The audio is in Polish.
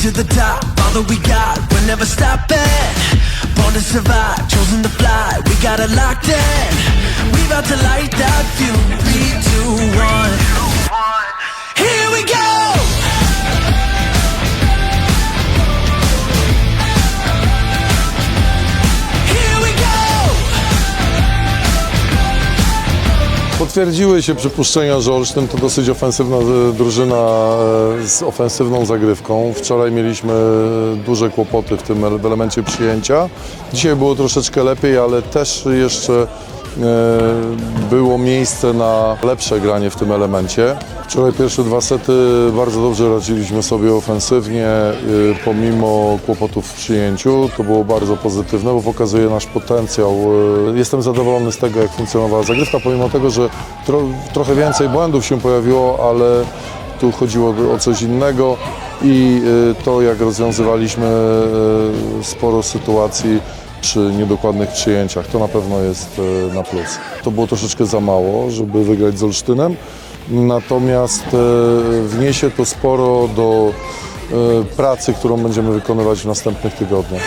to the top, all that we got, we're never stopping. Born to survive, chosen to fly, we got it locked in. We about to light that fuse, Potwierdziły się przypuszczenia, że Olsztyn to dosyć ofensywna e, drużyna e, z ofensywną zagrywką. Wczoraj mieliśmy duże kłopoty w tym elemencie przyjęcia. Dzisiaj było troszeczkę lepiej, ale też jeszcze e, było miejsce na lepsze granie w tym elemencie. Wczoraj pierwsze dwa sety bardzo dobrze radziliśmy sobie ofensywnie, e, pomimo kłopotów w przyjęciu. To było bardzo pozytywne, bo pokazuje nasz potencjał. E, Jestem zadowolony z tego, jak funkcjonowała zagrywka, pomimo tego, że tro, trochę więcej błędów się pojawiło, ale tu chodziło o coś innego i e, to, jak rozwiązywaliśmy e, sporo sytuacji przy niedokładnych przyjęciach, to na pewno jest e, na plus. To było troszeczkę za mało, żeby wygrać z Olsztynem, natomiast e, wniesie to sporo do e, pracy, którą będziemy wykonywać w następnych tygodniach.